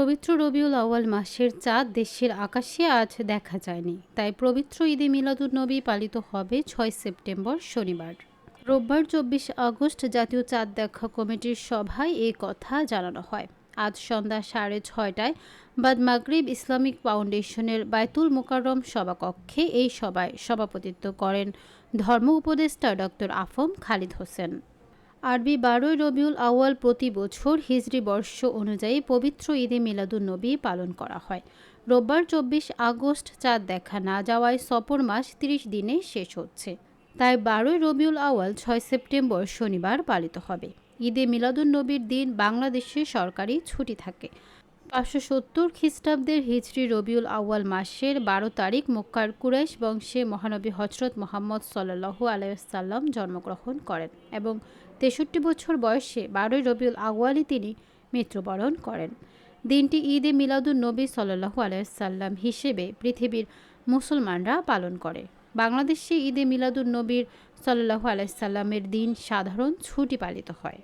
পবিত্র রবিউল আউয়াল মাসের চাঁদ দেশের আকাশে আজ দেখা যায়নি। তাই পবিত্র ঈদে মিলাদুন্নবী পালিত হবে ছয় সেপ্টেম্বর শনিবার। রোববার চব্বিশ আগস্ট জাতীয় চাঁদ দেখা কমিটির সভায় এ কথা জানানো হয়। আজ সন্ধ্যা সাড়ে ছয়টায় বাদ মাগরিব ইসলামিক ফাউন্ডেশনের বায়তুল মোকাররম সভাকক্ষে এই সভায় সভাপতিত্ব করেন ধর্ম উপদেষ্টা ডক্টর আফম খালিদ হোসেন। আরবি বারোই রবিউল আউয়াল প্রতি বছর হিজরি বর্ষ অনুযায়ী পবিত্র ঈদে মিলাদুন্নবী পালন করা হয়। রোববার চব্বিশ আগস্ট চাঁদ দেখা না যাওয়ায় সপর মাস ৩০ দিনে শেষ হচ্ছে। তাই বারোই রবিউল আউয়াল ছয় সেপ্টেম্বর শনিবার পালিত হবে। ঈদে মিলাদুন্নবীর দিন বাংলাদেশে সরকারি ছুটি থাকে। পাঁচশো সত্তর খ্রিস্টাব্দের হিজরি রবিউল আউয়াল মাসের বারো তারিখ মক্কার কুরাইশ বংশে মহানবী হজরত মোহাম্মদ সাল্লাহু আলাইসাল্লাম জন্মগ্রহণ করেন এবং তেষট্টি বছর বয়সে বারোই রবিউল আউয়ালই তিনি মৃত্যুবরণ করেন। দিনটি ঈদে মিলাদুল নবী সাল্লাহু আলাইসাল্লাম হিসেবে পৃথিবীর মুসলমানরা পালন করে। বাংলাদেশে ঈদে মিলাদুল নবীর সাল্লাহু আলাইসাল্লামের দিন সাধারণ ছুটি পালিত হয়।